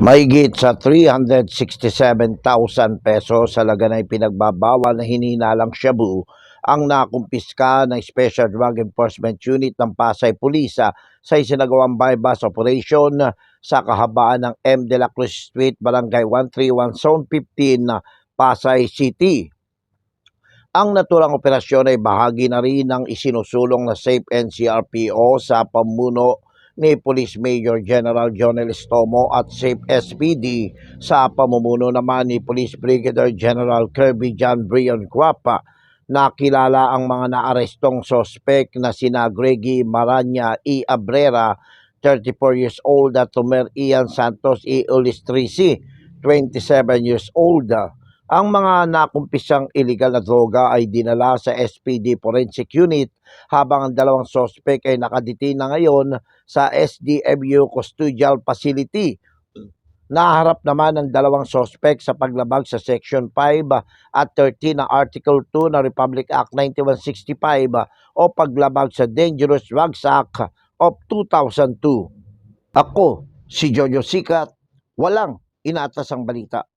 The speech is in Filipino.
Mahigit sa 367,000 pesos sa laganay pinagbabawal na hininalang shabu ang nakumpiska ng Special Drug Enforcement Unit ng Pasay Pulisa sa isinagawang bypass operation sa kahabaan ng M. De La Cruz Street, Barangay 131, Zone 15, Pasay City. Ang naturang operasyon ay bahagi na rin ng isinusulong na SAFE NCRPO sa pamuno ni Police Major General Jonel Estomo at SAFE SPD sa pamumuno naman ni Police Brigadier General Kirby John Brion Guapa. Nakilala ang mga naarestong sospek na sina Greggy Maranya E. Abrera, 34 years old, at Tomer Ian Santos E. Ulistrisi, 27 years old. Ang mga nakumpisang illegal na droga ay dinala sa SPD Forensic Unit habang ang dalawang sospek ay nakadetain na ngayon sa SDMU Custodial Facility. Naharap naman ang dalawang sospek sa paglabag sa Section 5 at 13 ng Article 2 ng Republic Act 9165 o paglabag sa Dangerous Drugs Act of 2002. Ako, si Jojo Sikat, walang inaatas ang balita.